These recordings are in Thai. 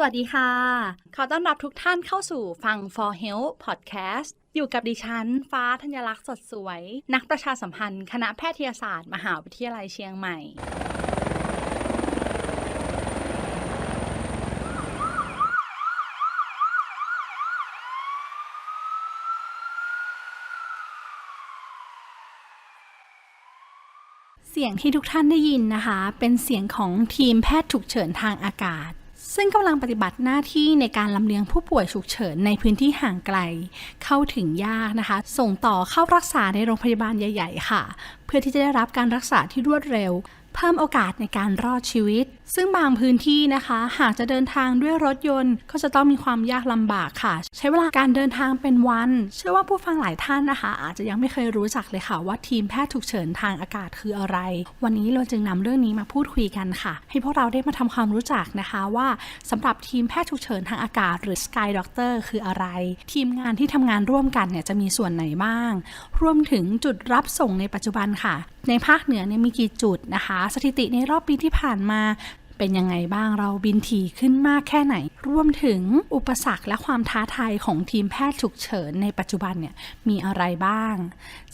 สวัสดีค่ะ ขอต้อนรับทุกท่านเข้าสู่ฟัง For Health Podcast อยู่กับดิฉัน ฟ้าธัญลักษณ์สดสวย นักประชาสัมพันธ์ คณะแพทยศาสตร์ มหาวิทยาลัยเชียงใหม่ เสียงที่ทุกท่านได้ยินนะคะ เป็นเสียงของทีมแพทย์ฉุกเฉินทางอากาศ ซึ่งกำลังปฏิบัติหน้าที่ในการลำเลียงผู้ป่วยฉุกเฉินในพื้นที่ห่างไกล เข้าถึงยากนะคะ ส่งต่อเข้ารักษาในโรงพยาบาลใหญ่ ๆ ค่ะ เพื่อที่จะได้รับการรักษาที่รวดเร็ว เพิ่มโอกาสในการรอดชีวิต ซึ่งบางพื้นที่นะคะ หากจะเดินทางด้วยรถยนต์ ก็จะต้องมีความยากลำบากค่ะ ใช้เวลาการเดินทางเป็นวัน เชื่อว่าผู้ฟังหลายท่านนะคะ อาจจะยังไม่เคยรู้จักเลยค่ะ ว่าทีมแพทย์ฉุกเฉินทางอากาศคืออะไร วันนี้เราจึงนำเรื่องนี้มาพูดคุยกันค่ะ ให้พวกเราได้มาทำความรู้จักนะคะว่าสำหรับทีมแพทย์ฉุกเฉินทางอากาศ หรือ Sky Doctor คืออะไร ทีมงานที่ทำงานร่วมกันเนี่ยจะมีส่วนไหนบ้าง รวมถึงจุดรับส่งในปัจจุบันค่ะ ในภาคเหนือเนี่ยมีกี่จุดนะคะ สถิติในรอบปีที่ผ่านมา เป็นยังไงบ้างเราบินถี่ขึ้นมากแค่ไหน รวมถึงอุปสรรคและความท้าทายของทีมแพทย์ฉุกเฉินในปัจจุบันเนี่ยมีอะไรบ้าง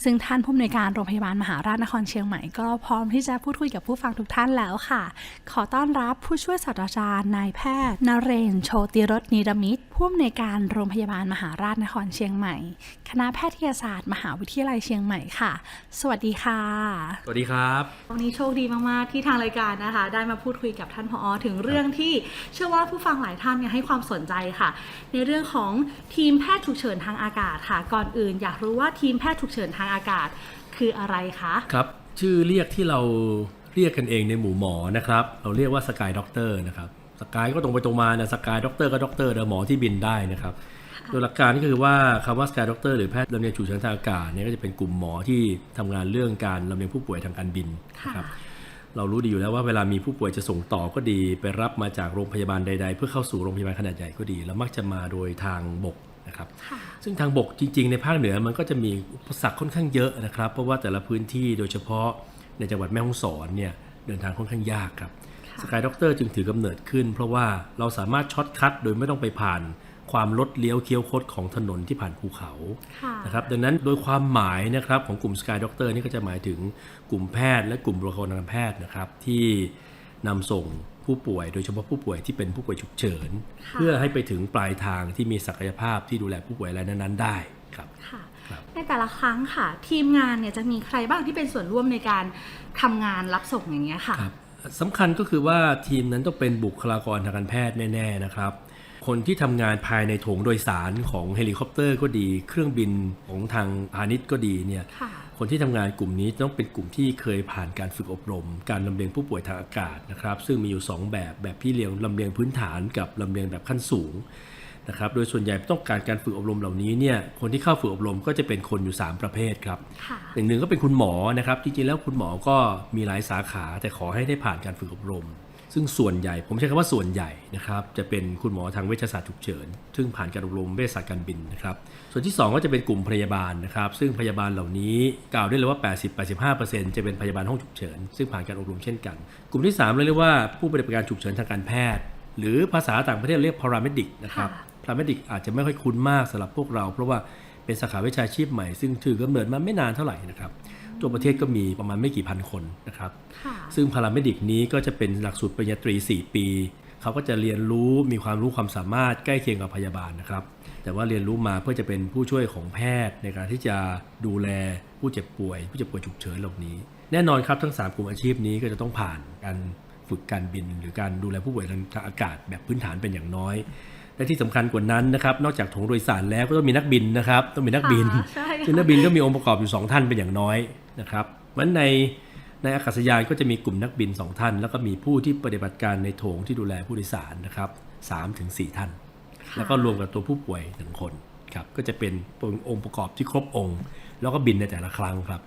ซึ่งท่านผู้อำนวยการโรงพยาบาลมหาราชนครเชียงใหม่ก็พร้อมที่จะพูดคุยกับผู้ฟังทุกท่านแล้วค่ะ ขอต้อนรับผู้ช่วยศาสตราจารย์นายแพทย์นเรนโชติรสนิรมิตรผู้อำนวยการโรงพยาบาลมหาราชนครเชียงใหม่ คณะแพทยศาสตร์ มหาวิทยาลัยเชียงใหม่ค่ะ สวัสดีค่ะ สวัสดีครับวันนี้โชคดีมาก ๆ ที่ทางรายการนะคะ ได้มาพูดคุยกับท่านผอ ถึงเรื่องที่เชื่อว่าผู้ฟังหลายท่านเนี่ยให้ความสนใจค่ะ ในเรื่องของทีมแพทย์ฉุกเฉินทางอากาศค่ะ ก่อนอื่น อยากรู้ว่าทีมแพทย์ฉุกเฉินทางอากาศ คืออะไรคะครับชื่อเรียกที่เราเรียกกันเองในหมู่หมอนะครับ เราเรียกว่าสกายด็อกเตอร์นะครับ สกายก็ตรงไปตรงมานะสกายด็อกเตอร์ก็ด็อกเตอร์หมอที่บินได้นะครับโดยหลักการก็คือว่าคำว่าสกายด็อกเตอร์หรือแพทย์ลำเลียงฉุกเฉินทางอากาศเนี่ยก็จะเป็นกลุ่มหมอที่ทำงานเรื่องการลำเลียงผู้ป่วยทางการบินค่ะนะครับเรารู้ดีอยู่แล้วว่าเวลามีผู้ป่วยจะส่งต่อก็ดี ไปรับมาจากโรงพยาบาลใด ๆ เพื่อเข้าสู่โรงพยาบาลขนาดใหญ่ก็ดี แล้วมักจะมาโดยทางบกนะครับค่ะซึ่งทางบกจริง ๆ ในภาคเหนือมันก็จะมีอุปสรรคค่อนข้างเยอะนะครับ เพราะว่าแต่ละพื้นที่โดยเฉพาะในจังหวัดแม่ฮ่องสอนเนี่ยเดินทางค่อนข้างยากครับค่ะ สกายด็อกเตอร์จึงถือกำเนิดขึ้น เพราะว่าเราสามารถช็อตคัทโดยไม่ต้องไปผ่านความลดเลี้ยวเคี้ยวคดของถนนที่ผ่านภูเขาค่ะนะครับดังนั้นโดยความหมายนะครับของกลุ่ม Sky Doctor นี่ก็จะหมายถึงกลุ่มแพทย์และกลุ่มบุคลากรทางการแพทย์นะครับที่นำส่งผู้ป่วยโดยเฉพาะผู้ป่วยที่เป็นผู้ป่วยฉุกเฉินค่ะเพื่อให้ไปถึงปลายทางที่มีศักยภาพที่ดูแลผู้ป่วยรายนั้นๆได้ครับค่ะครับในแต่ละครั้งค่ะ ทีมงานเนี่ยจะมีใครบ้างที่เป็นส่วนร่วมในการทำงานรับส่งอย่างเงี้ยค่ะครับ สำคัญก็คือว่าทีมนั้นต้องเป็นบุคลากรทางการแพทย์แน่ๆนะครับ คนที่ทำงานภายในโถงโดยสารของเฮลิคอปเตอร์ก็ดี เครื่องบินของทางพาณิชย์ก็ดีเนี่ยค่ะคนที่ทำงานกลุ่มนี้ต้องเป็นกลุ่มที่เคยผ่านการฝึกอบรม การลำเลียงผู้ป่วยทางอากาศนะครับ ซึ่งมีอยู่ 2 แบบแบบที่เรียงลำเลียงพื้นฐานกับลำเลียงแบบขั้นสูง นะครับ โดยส่วนใหญ่ต้องการการฝึกอบรมเหล่านี้เนี่ยคนที่เข้าฝึกอบรมก็จะเป็นคนอยู่ 3 ประเภทครับค่ะหนึ่งหนึ่งก็เป็นคุณหมอนะครับจริงๆแล้วคุณหมอก็มีหลายสาขาแต่ขอให้ได้ผ่านการฝึกอบรม ซึ่งส่วนใหญ่ ผมใช้คำว่าส่วนใหญ่นะครับจะเป็นคุณหมอทางเวชศาสตร์ฉุกเฉิน ซึ่งผ่านการอบรมเวชศาสตร์การบินนะครับส่วนที่ 2 ก็จะเป็นกลุ่มพยาบาลนะครับซึ่งพยาบาลเหล่านี้กล่าวได้เลยว่า 80-85%จะเป็นพยาบาลห้องฉุกเฉินซึ่งผ่านการอบรมเช่นกัน กลุ่มที่3เราเรียกว่าผู้ปฏิบัติการฉุกเฉินทางการแพทย์หรือภาษาต่างประเทศเรียก paramedic นะครับค่ะ พาราเมดิกอาจจะไม่ค่อยคุ้นมากสำหรับพวกเรา เพราะว่าเป็นสาขาวิชาชีพใหม่ ซึ่งถือกำเนิดมาไม่นานเท่าไหร่นะครับตัวประเทศก็มีประมาณไม่กี่พันคนนะครับค่ะซึ่งพาราเมดิกนี้ก็จะเป็นหลักสูตรปริญญาตรี 4 ปี เขาก็จะเรียนรู้มีความรู้ความสามารถใกล้เคียงกับพยาบาลนะครับ แต่ว่าเรียนรู้มาเพื่อจะเป็นผู้ช่วยของแพทย์ในการที่จะดูแลผู้เจ็บป่วย ผู้เจ็บป่วยฉุกเฉินเหล่านี้ แน่นอนครับทั้ง 3 กลุ่มอาชีพนี้ก็จะต้องผ่านการฝึกการบิน หรือการดูแลผู้ป่วยทางอากาศแบบพื้นฐานเป็นอย่างน้อย และที่สำคัญกว่านั้นนะครับนอกจากโถงโดยสารแล้วก็ต้องมีนักบินนะครับต้องมีนักบินค่ะใช่ค่ะซึ่งนักบินก็มีองค์ประกอบอยู่ 2 ท่านเป็นอย่างน้อยนะครับเพราะฉะนั้นในในอากาศยานก็จะมีกลุ่มนักบิน 2 ท่าน แล้วก็มีผู้ที่ปฏิบัติการในโถงที่ดูแลผู้โดยสารนะครับ3-4ท่าน แล้วก็รวมกับตัวผู้ป่วยหนึ่งคนครับก็จะเป็นองค์ประกอบที่ครบองค์ แล้วก็บินในแต่ละครั้งครับ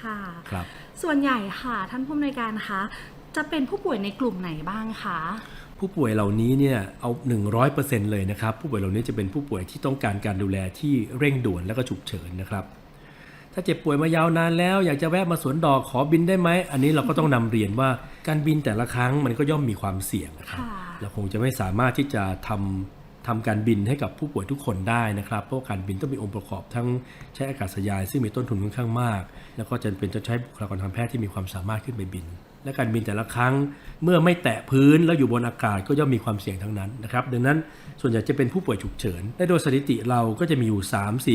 ค่ะครับส่วนใหญ่ค่ะท่านผู้อำนวยการคะจะเป็นผู้ป่วยในกลุ่มไหนบ้างคะ ผู้ป่วยเหล่านี้เนี่ยเอา 100%เลยนะครับ ผู้ป่วยเหล่านี้จะเป็นผู้ป่วยที่ต้องการการดูแลที่เร่งด่วนและก็ฉุกเฉินนะครับ ถ้าเจ็บป่วยมายาวนานแล้ว อยากจะแวะมาสวนดอกขอบินได้ไหม อันนี้เราก็ต้องนำเรียนว่าการบินแต่ละครั้งมันก็ย่อมมีความเสี่ยงนะครับค่ะเราคงจะไม่สามารถที่จะทำทำการบินให้กับผู้ป่วยทุกคนได้นะครับ เพราะว่าการบินต้องมีองค์ประกอบทั้งใช้อากาศยานซึ่งมีต้นทุนค่อนข้างมาก แล้วก็จำเป็นจะใช้บุคลากรทางแพทย์ที่มีความสามารถขึ้นไปบิน และการบินแต่ละครั้ง เมื่อไม่แตะพื้นแล้วอยู่บนอากาศก็ย่อมมีความเสี่ยงทั้งนั้นนะครับดังนั้นส่วนใหญ่จะเป็นผู้ป่วยฉุกเฉินและโดยสถิติเราก็จะมีอยู่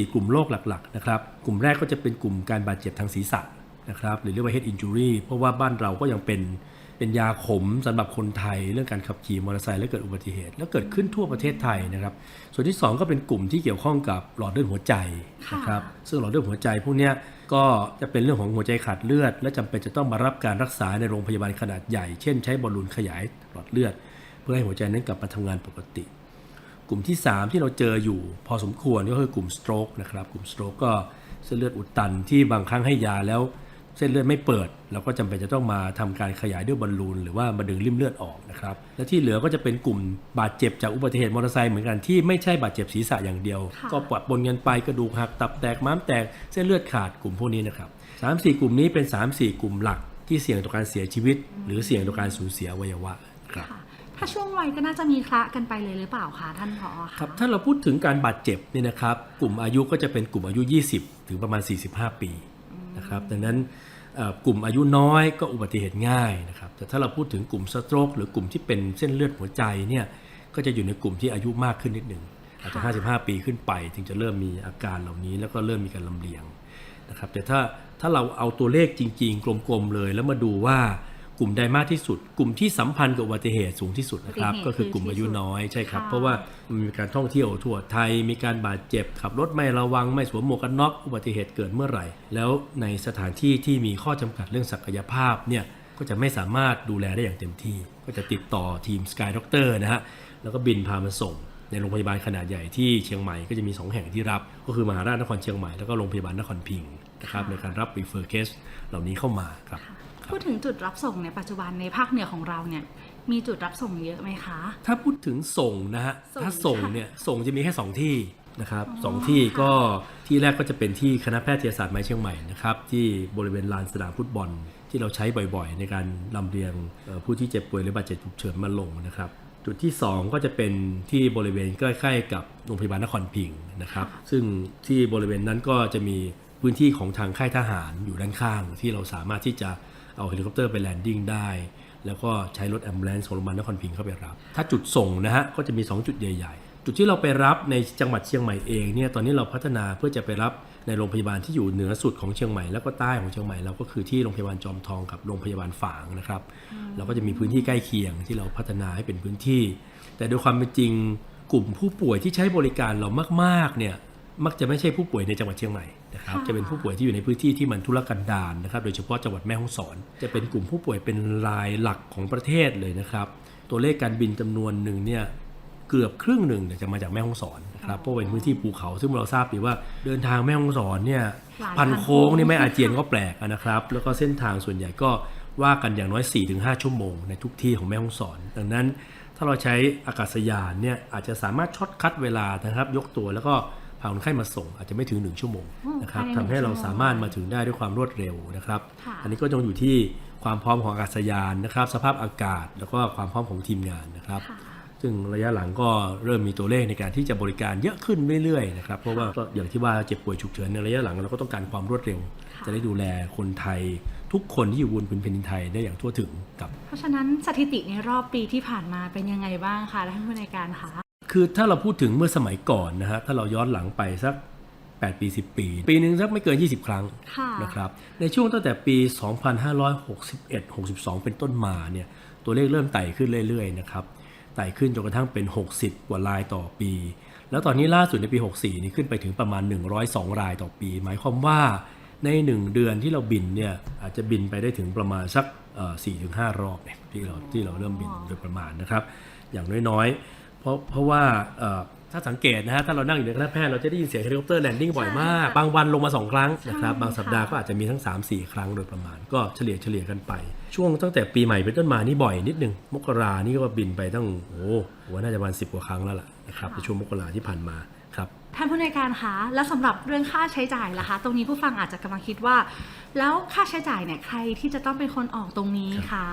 3-4 กลุ่มโรคหลักๆนะครับกลุ่มแรกก็จะเป็นกลุ่มการบาดเจ็บทางศีรษะนะครับหรือเรียกว่า head injury เพราะว่าบ้านเราก็ยังเป็น เป็นยาขมสำหรับคนไทยเรื่องการขับขี่มอเตอร์ไซค์และเกิดอุบัติเหตุ แล้วเกิดขึ้นทั่วประเทศไทยนะครับ ส่วนที่สองก็เป็นกลุ่มที่เกี่ยวข้องกับหลอดเลือดหัวใจนะครับซึ่งหลอดเลือดหัวใจพวกเนี้ยก็จะเป็นเรื่องของหัวใจขาดเลือด และจำเป็นจะต้องมารับการรักษาในโรงพยาบาลขนาดใหญ่ เช่นใช้บอลลูนขยายหลอดเลือด เพื่อให้หัวใจนั้นกลับมาทำงานปกติ กลุ่มที่ 3 ที่เราเจออยู่พอสมควรก็คือกลุ่มสโตรกนะครับกลุ่มสโตรกก็เส้นเลือดอุดตันที่บางครั้งให้ยาแล้ว เส้นเลือดไม่เปิด เราก็จำเป็นจะต้องมาทำการขยายด้วยบอลลูนหรือว่ามาดึงริ่มเลือดออกนะครับและที่เหลือก็จะเป็นกลุ่มบาดเจ็บจากอุบัติเหตุมอเตอร์ไซค์เหมือนกันที่ไม่ใช่บาดเจ็บศีรษะอย่างเดียวค่ะก็ปะปนกันไปกระดูกหักตับแตกม้ามแตกเส้นเลือดขาดกลุ่มพวกนี้นะครับสามสี่กลุ่มนี้เป็น3ามสี่กลุ่มหลักที่เสี่ยงต่อการเสียชีวิต หรือเสี่ยงต่อการสูญเสียอวัยวะครับค่ะถ้าช่วงวัยก็น่าจะมีคละกันไปเลยหรือเปล่าคะท่านผอคะครับถ้าเราพูดถึงการบาดเจ็บเนี่ยนะครับ กลุ่มอายุก็จะเป็นกลุ่มอายุ 20 ถึงประมาณ 45 ปีนะครับดังนั้นเอ่อ กลุ่มอายุน้อยก็อุบัติเหตุง่ายนะครับแต่ถ้าเราพูดถึงกลุ่มสโตรกหรือกลุ่มที่เป็นเส้นเลือดหัวใจเนี่ยก็จะอยู่ในกลุ่มที่อายุมากขึ้นนิดหนึ่งอาจจะ 55 ปีขึ้นไป ถึงจะเริ่มมีอาการเหล่านี้แล้วก็เริ่มมีการลำเลียงนะครับแต่ถ้าถ้าเราเอาตัวเลขจริง ๆ กลมๆเลยแล้วมาดูว่า กลุ่มใดมากที่สุด กลุ่มที่สัมพันธ์กับอุบัติเหตุสูงที่สุดนะครับ ก็คือกลุ่มอายุน้อยใช่ครับ เพราะว่ามันมีการท่องเที่ยวทั่วไทย มีการบาดเจ็บ ขับรถไม่ระวังไม่สวมหมวกกันน็อกอุบัติเหตุเกิดเมื่อไหร่ แล้วในสถานที่ที่มีข้อจำกัดเรื่องศักยภาพเนี่ยก็จะไม่สามารถดูแลได้อย่างเต็มที่ ก็จะติดต่อทีม Sky Doctor นะฮะแล้วก็บินพามาส่งในโรงพยาบาลขนาดใหญ่ที่เชียงใหม่ก็จะมี 2 แห่งที่รับ ก็คือมหาราชนครเชียงใหม่แล้วก็โรงพยาบาลนครพิงค์นะครับในการรับ refer case เหล่านี้เข้ามาครับ พูดถึงจุดรับส่งในปัจจุบันในภาคเหนือของเราเนี่ยมีจุดรับส่งเยอะไหมคะ ถ้าพูดถึงส่งนะฮะส่งถ้าส่งเนี่ยส่งจะมีแค่ 2 ที่นะครับสองที่ก็ที่แรกก็จะเป็นที่คณะแพทยศาสตร์ไม้เชียงใหม่นะครับที่บริเวณลานสนามฟุตบอล ที่เราใช้บ่อยๆ ในการลำเลียงเอ่อผู้ที่เจ็บป่วยหรือบาดเจ็บฉุกเฉินมาลงนะครับจุดที่ 2 ก็จะเป็นที่บริเวณใกล้ๆ กับโรงพยาบาลนครพิงค์นะครับ ซึ่งที่บริเวณนั้นก็จะมีพื้นที่ของทางค่ายทหารอยู่ด้านข้าง ที่เราสามารถที่จะ เอาเฮลิคอปเตอร์ไปแลนดิ้งได้ แล้วก็ใช้รถแอมบูเลนซ์ของโรงพยาบาลนครพิงค์เข้าไปรับ ถ้าจุดส่งนะฮะก็จะมี 2 จุดใหญ่ๆ จุดที่เราไปรับในจังหวัดเชียงใหม่เองเนี่ยตอนนี้เราพัฒนาเพื่อจะไปรับในโรงพยาบาลที่อยู่เหนือสุดของเชียงใหม่แล้วก็ใต้ของเชียงใหม่เราก็คือที่โรงพยาบาลจอมทองกับโรงพยาบาลฝางนะครับเราก็จะมีพื้นที่ใกล้เคียงที่เราพัฒนาให้เป็นพื้นที่ แต่โดยความเป็นจริงกลุ่มผู้ป่วยที่ใช้บริการเรามากๆเนี่ยมักจะไม่ใช่ผู้ป่วยในจังหวัดเชียงใหม่ นะครับค่ะจะเป็นผู้ป่วยที่อยู่ในพื้นที่ที่มันทุรกันดารนะครับ โดยเฉพาะจังหวัดแม่ฮ่องสอน จะเป็นกลุ่มผู้ป่วยเป็นรายหลักของประเทศเลยนะครับ ตัวเลขการบินจำนวนหนึ่งเนี่ยเกือบครึ่งหนึ่งเนี่ยจะมาจากแม่ฮ่องสอนนะครับเพราะเป็นพื้นที่ภูเขาซึ่งเราทราบดีว่าเดินทางแม่ฮ่องสอนเนี่ยหลายพัพันนโค้งนี่ไม่อาเจียนก็แปลกนะครับ แล้วก็เส้นทางส่วนใหญ่ก็ว่ากันอย่างน้อย 4-5 ชั่วโมงในทุกที่ของแม่ฮ่องสอน ดังนั้นถ้าเราใช้อากาศยานเนี่ยอาจจะสามารถช็อตคัดเวลานะครับ ยกตัวแล้วก็ พาคนไข้มาส่งอาจจะไม่ถึง 1 ชั่วโมงนะครับภายในทำให้เราหนึ่งชั่วโมงสามารถมาถึงได้ด้วยความรวดเร็วนะครับค่ะอันนี้ก็ต้องอยู่ที่ความพร้อมของอากาศยานนะครับ สภาพอากาศแล้วก็ความพร้อมของทีมงานนะครับค่ะซึ่งระยะหลังก็เริ่มมีตัวเลขในการที่จะบริการเยอะขึ้นเรื่อยๆนะครับเพราะว่าก็อย่างที่ว่าเจ็บป่วยฉุกเฉินในระยะหลังเราก็ต้องการความรวดเร็วค่ะจะได้ดูแลคนไทย ทุกคนที่อยู่บนพื้นแผ่นดินไทยได้อย่างทั่วถึงครับเพราะฉะนั้นสถิติในรอบปีที่ผ่านมาเป็นยังไงบ้างคะท่านผู้ในวยการคะ คือถ้าเราพูดถึงเมื่อสมัยก่อนนะฮะถ้าเราย้อนหลังไปสัก 8 ปี 10 ปี ปีหนึ่งสักไม่เกิน 20 ครั้งค่ะนะครับในช่วงตั้งแต่ปี 2561-62 เป็นต้นมาเนี่ยตัวเลขเริ่มไต่ขึ้นเรื่อยๆนะครับไต่ขึ้นจนกระทั่งเป็น 60 กว่ารายต่อปี แล้วตอนนี้ล่าสุดในปี 64 นี่ขึ้นไปถึงประมาณ 102 รายต่อปี หมายความว่าใน 1 เดือนที่เราบินเนี่ยอาจจะบินไปได้ถึงประมาณสักเอ่อ4-5 รอบเนี่ยที่เราที่เราเริ่มบินโดยประมาณนะครับ อย่างน้อยๆ เพราะเพราะว่าเอ่อถ้าสังเกตนะฮะถ้าเรานั่งอยู่ในคณะแพทย์เราจะได้ยินเสียงเฮลิคอปเตอร์แลนดิ้งบ่อยมากใช่ค่ะบางวันลงมา 2 ครั้งนะครับใช่บางสัปดาห์ค่ะก็อาจจะมีทั้ง 3-4 ครั้งโดยประมาณ ก็เฉลี่ยเฉลี่ยกันไป ช่วงตั้งแต่ปีใหม่เป็นต้นมานี่บ่อยนิดนึง มกรานี่ก็บินไปตั้งโอ้โหผมว่าน่าจะประมาณสิบกว่าครั้งแล้วล่ะนะครับในช่วงมกราที่ผ่านมา ครับท่านผู้ในวยการคะแล้วสำหรับเรื่องค่าใช้จ่ายล่ะคะ ตรงนี้ผู้ฟังอาจจะกำลังคิดว่า แล้วค่าใช้จ่ายเนี่ยใครที่จะต้องเป็นคนออกตรงนี้คะ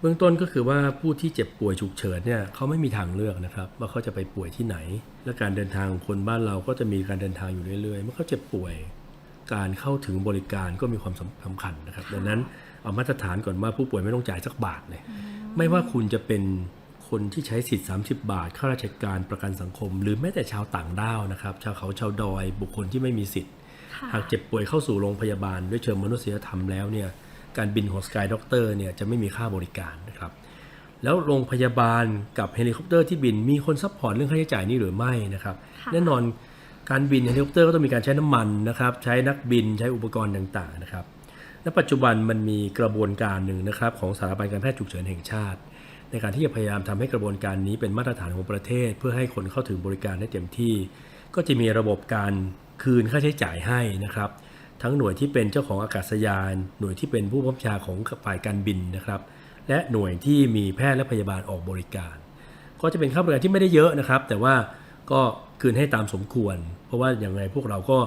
เบื้องต้นก็คือว่าผู้ที่เจ็บป่วยฉุกเฉินเนี่ยเขาไม่มีทางเลือกนะครับว่าเขาจะไปป่วยที่ไหน และการเดินทางของคนบ้านเราก็จะมีการเดินทางอยู่เรื่อยๆเมื่อเขาเจ็บป่วย การเข้าถึงบริการก็มีความสำสำคัญนะครับ ดังนั้นเอามาตรฐานก่อนว่าผู้ป่วยไม่ต้องจ่ายสักบาทเลยไม่ว่าคุณจะเป็น คนที่ใช้สิทธิ์ 30 บาทข้าราชการประกันสังคม หรือแม้แต่ชาวต่างด้าวนะครับ ชาวเขาชาวดอยบุคคลที่ไม่มีสิทธิ์ค่ะหากเจ็บป่วยเข้าสู่โรงพยาบาล ด้วยเชิงมนุษยธรรมแล้วเนี่ยการบินของสกายด็อกเตอร์เนี่ยจะไม่มีค่าบริการนะครับแล้วโรงพยาบาลกับเฮลิคอปเตอร์ที่บินมีคนซัพพอร์ตเรื่องค่าใช้จ่ายนี้หรือไม่นะครับค่ะแน่นอนการบินเฮลิคอปเตอร์ก็ต้องมีการใช้น้ำมันนะครับใช้นักบินใช้อุปกรณ์ต่างๆนะครับณปัจจุบันมันมีกระบวนการหนึ่งนะครับของสถาบันการแพทย์ฉุกเฉินแห่งชาติ ในการที่จะพยายามทำให้กระบวนการนี้เป็นมาตรฐานของประเทศ เพื่อให้คนเข้าถึงบริการได้เต็มที่ ก็จะมีระบบการคืนค่าใช้จ่ายให้นะครับ ทั้งหน่วยที่เป็นเจ้าของอากาศยาน หน่วยที่เป็นผู้บังคับบัญชาของฝ่ายการบินนะครับ และหน่วยที่มีแพทย์และพยาบาลออกบริการ ก็จะเป็นค่าบริการที่ไม่ได้เยอะนะครับ แต่ว่าก็คืนให้ตามสมควร เพราะว่าอย่างไรพวกเราก็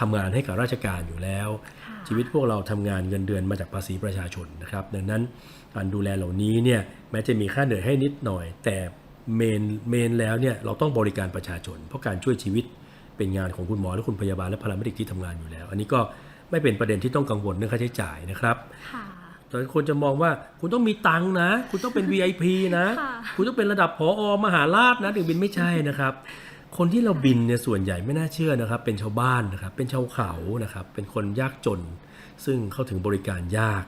ทำงานให้กับราชการอยู่แล้วค่ะชีวิตพวกเราทำงานเงินเดือนมาจากภาษีประชาชนนะครับ ดังนั้น การดูแลเหล่านี้เนี่ยแม้จะมีค่าเหนื่อยให้นิดหน่อย แต่เมนเมนแล้วเนี่ยเราต้องบริการประชาชน เพราะการช่วยชีวิตเป็นงานของคุณหมอและคุณพยาบาลและพลเมืองที่ทำงานอยู่แล้ว อันนี้ก็ไม่เป็นประเด็นที่ต้องกังวลเรื่องค่าใช้จ่ายนะครับค่ะแต่คนจะมองว่าคุณต้องมีตังค์นะ คุณต้องเป็น VIP นะค่ะคุณต้องเป็นระดับผอมหาราชนะถึงบินไม่ใช่นะครับ คนที่เราบินเนี่ยส่วนใหญ่ไม่น่าเชื่อนะครับ เป็นชาวบ้านนะครับ เป็นชาวเขานะครับ เป็นคนยากจน ซึ่งเข้าถึงบริการยาก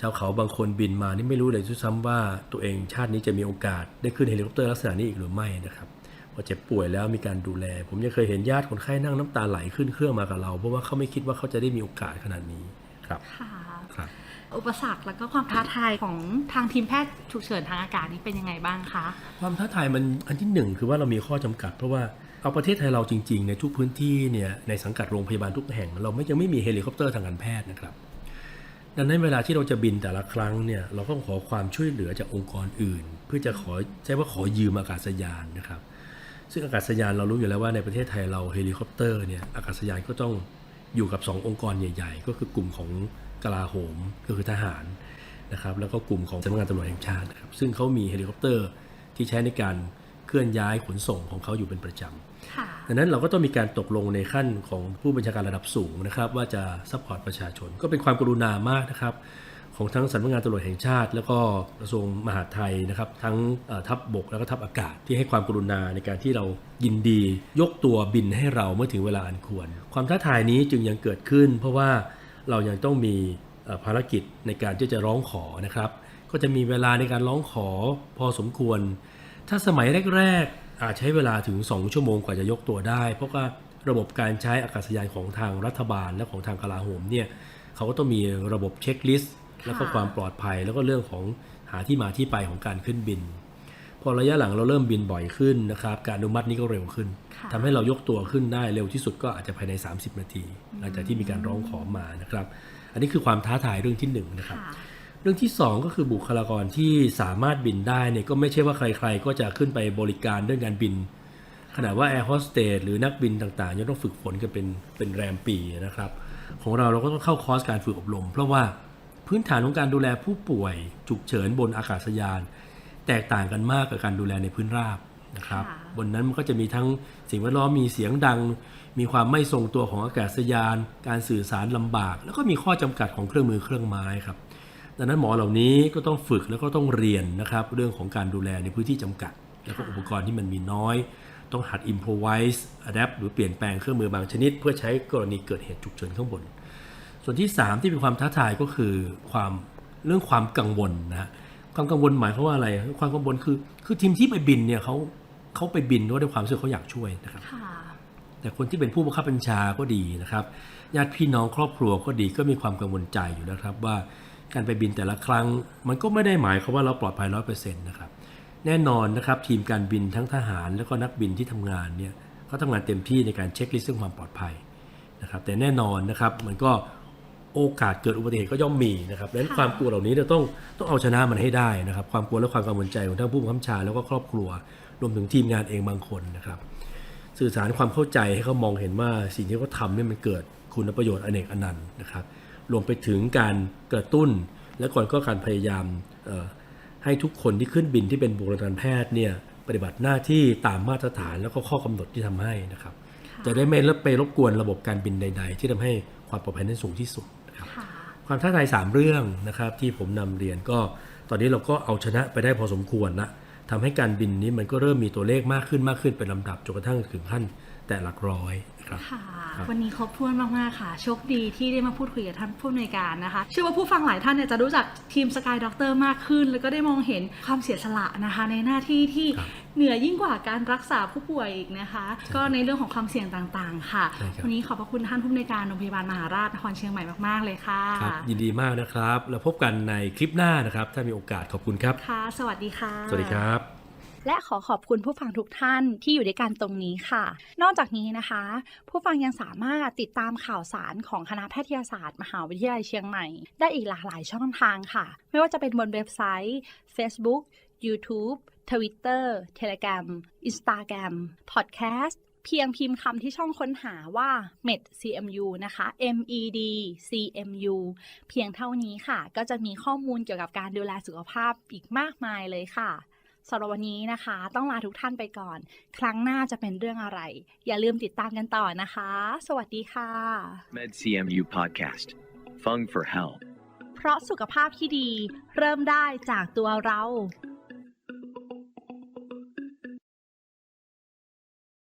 ชาวเขาบางคนบินมานี่ไม่รู้เลยด้วยซ้ำว่าตัวเองชาตินี้จะมีโอกาสได้ขึ้นเฮลิคอปเตอร์ลักษณะนี้อีกหรือไม่นะครับพอเจ็บป่วยแล้วมีการดูแล ผมยังเคยเห็นญาติคนไข้นั่งน้ำตาไหลขึ้นเครื่องมากับเรา เพราะว่าเขาไม่คิดว่าเขาจะได้มีโอกาสขนาดนี้ครับค่ะครับอุปสรรคแล้วก็ความท้าทายของทางทีมแพทย์ฉุกเฉินทางอากาศนี้เป็นยังไงบ้างคะ ความท้าทายมันอันที่หนึ่งคือว่าเรามีข้อจำกัด เพราะว่าเอาประเทศไทยเราจริงๆ ในทุกพื้นที่เนี่ยในสังกัดโรงพยาบาลทุกแห่ง เราไม่ยังไม่มีเฮลิคอปเตอร์ทางการแพทย์นะครับ ดังนั้นเวลาที่เราจะบินแต่ละครั้งเนี่ยเราต้องขอความช่วยเหลือจากองค์กรอื่น เพื่อจะขอใช้ว่าขอยืมอากาศยานนะครับ ซึ่งอากาศยานเรารู้อยู่แล้วว่าในประเทศไทยเราเฮลิคอปเตอร์เนี่ยอากาศยานก็ต้องอยู่กับ 2 องค์กรใหญ่ ๆ ก็คือกลุ่มของกลาโหมก็คือทหารนะครับแล้วก็กลุ่มของสำนักงานตำรวจแห่งชาตินะครับซึ่งเขามีเฮลิคอปเตอร์ที่ใช้ในการเคลื่อนย้ายขนส่งของเขาอยู่เป็นประจำ ดังนั้นเราก็ต้องมีการตกลงในขั้นของผู้บัญชาการระดับสูงนะครับ ว่าจะซัพพอร์ตประชาชน ก็เป็นความกรุณามากนะครับ ของทั้งสำนักงานตำรวจแห่งชาติ แล้วก็กระทรวงมหาดไทยนะครับ ทั้งทัพบบกแล้วก็ทัพอากาศที่ให้ความกรุณาในการที่เรายินดี ยกตัวบินให้เราเมื่อถึงเวลาอันควร ความท้าทายนี้จึงยังเกิดขึ้น เพราะว่าเรายังต้องมีภารกิจในการที่จะร้องขอนะครับ ก็จะมีเวลาในการร้องขอพอสมควร ถ้าสมัยแรกๆ อาจใช้เวลาถึง 2 ชั่วโมงกว่าจะยกตัวได้ เพราะว่าระบบการใช้อากาศยานของทางรัฐบาลและของทางกลาโหมเนี่ยเขาก็ต้องมีระบบเช็คลิสต์แล้วก็ความปลอดภัยแล้วก็เรื่องของหาที่มาที่ไปของการขึ้นบิน พอระยะหลังเราเริ่มบินบ่อยขึ้นนะครับการอนุมัตินี้ก็เร็วขึ้นค่ะทำให้เรายกตัวขึ้นได้เร็วที่สุดก็อาจจะภายใน 30 นาที หลังจากที่มีการร้องขอมานะครับ อันนี้คือความท้าทายเรื่องที่หนึ่งนะครับค่ะเรื่องที่ 2 ก็คือบุคลากรที่สามารถบินได้เนี่ยก็ไม่ใช่ว่าใครๆ ก็จะขึ้นไปบริการเรื่องการบินขนาดว่าแอร์โฮสเตสหรือนักบินต่างๆยังต้องฝึกฝนกันเป็นเป็นแรมปีนะครับ ของเราเราก็ต้องเข้าคอร์สการฝึกอบรม เพราะว่าพื้นฐานของการดูแลผู้ป่วยฉุกเฉินบนอากาศยาน แตกต่างกันมากกับการดูแลในพื้นราบนะครับค่ะบนนั้นมันก็จะมีทั้งสิ่งแวดล้อมมีเสียงดัง มีความไม่ทรงตัวของอากาศยาน การสื่อสารลำบาก แล้วก็มีข้อจำกัดของเครื่องมือเครื่องไม้ครับ ดังนั้นหมอเหล่านี้ก็ต้องฝึกแล้วก็ต้องเรียนนะครับ เรื่องของการดูแลในพื้นที่จำกัด แล้วก็อุปกรณ์ที่มันมีน้อย ต้องหัด improvise adapt หรือเปลี่ยนแปลงเครื่องมือบางชนิด เพื่อใช้กรณีเกิดเหตุฉุกเฉินข้างบน ส่วนที่ 3 ที่เป็นความท้าทายก็คือความเรื่องความกังวลนะฮะความกังวลหมายความว่าอะไร ความกังวลคือคือทีมที่ไปบินเนี่ยเขาเขาไปบินด้วยความรู้สึกเขาอยากช่วยนะครับค่ะแต่คนที่เป็นผู้บังคับบัญชาก็ดีนะครับญาติพี่น้องครอบครัวก็ดีก็มีความกังวลใจอยู่นะครับว่า การไปบินแต่ละครั้ง มันก็ไม่ได้หมายความว่าเราปลอดภัยร้อยเปอร์เซ็นต์นะครับแน่นอนนะครับทีมการบินทั้งทหารแล้วก็นักบินที่ทำงานเนี่ยเขาทำงานเต็มที่ในการเช็คลิสต์เรื่องความปลอดภัยนะครับแต่แน่นอนนะครับมันก็โอกาสเกิดอุบัติเหตุก็ย่อมมีนะครับดังนั้นค่ะความกลัวเหล่านี้เราต้องต้องเอาชนะมันให้ได้นะครับ ความกลัวและความกังวลใจของทั้งผู้บังคับบัญชาแล้วก็ครอบครัว รวมถึงทีมงานเองบางคนนะครับ สื่อสารความเข้าใจให้เขามองเห็นว่าสิ่งที่เขาทำเนี่ยมันเกิดคุณประโยชน์อเนกอนันต์นะครับ รวมไปถึงการกระตุ้น และก่อนก็การพยายามเอ่อให้ทุกคนที่ขึ้นบินที่เป็นบุคลากรทางแพทย์เนี่ยปฏิบัติหน้าที่ตามมาตรฐานแล้วก็ข้อกำหนดที่ทำให้นะครับ จะได้ไม่ไปรบกวนระบบการบินใด ๆ ที่ทำให้ความปลอดภัยนั้นสูงที่สุดนะครับค่ะความท้าทาย3เรื่องนะครับที่ผมนำเรียนก็ตอนนี้เราก็เอาชนะไปได้พอสมควรละทำให้การบินนี้มันก็เริ่มมีตัวเลขมากขึ้นมากขึ้นเป็นลำดับจนกระทั่งถึงขั้น แต่หลักร้อยนะครับค่ะครับวันนี้ครบถ้วนมาก ๆ ค่ะ โชคดีที่ได้มาพูดคุยกับท่านผู้อำนวยการนะคะ เชื่อว่าผู้ฟังหลายท่านเนี่ยจะรู้จักทีมสกายด็อกเตอร์มากขึ้น แล้วก็ได้มองเห็นความเสียสละนะคะ ในหน้าที่ที่ครับเหนือยิ่งกว่าการรักษาผู้ป่วยอีกนะคะ ก็ในเรื่องของความเสี่ยงต่างๆ ค่ะใช่ครับวันนี้ขอบพระคุณท่านผู้อำนวยการโรงพยาบาลมหาราชนครเชียงใหม่มากๆเลยค่ะครับยินดีมากนะครับ แล้วพบกันในคลิปหน้านะครับ ถ้ามีโอกาสขอบคุณครับค่ะ สวัสดีค่ะ สวัสดีครับ และขอขอบคุณผู้ฟังทุกท่านที่อยู่ด้วยกันตรงนี้ค่ะ นอกจากนี้นะคะ ผู้ฟังยังสามารถติดตามข่าวสารของคณะแพทยศาสตร์ มหาวิทยาลัยเชียงใหม่ ได้อีกหลากหลายช่องทางค่ะ ไม่ว่าจะเป็นบนเว็บไซต์ Facebook YouTube Twitter Telegram Instagram Podcast เพียงพิมพ์คำที่ช่องค้นหาว่า med cmu นะคะ med cmu เพียงเท่านี้ค่ะ ก็จะมีข้อมูลเกี่ยวกับการดูแลสุขภาพอีกมากมายเลยค่ะ สำหรับวันนี้นะคะ ต้องลาทุกท่านไปก่อน ครั้งหน้าจะเป็นเรื่องอะไร อย่าลืมติดตามกันต่อนะคะ สวัสดีค่ะ MedCMU Podcast. Fung for Health. เพราะสุขภาพที่ดี เริ่มได้จากตัวเรา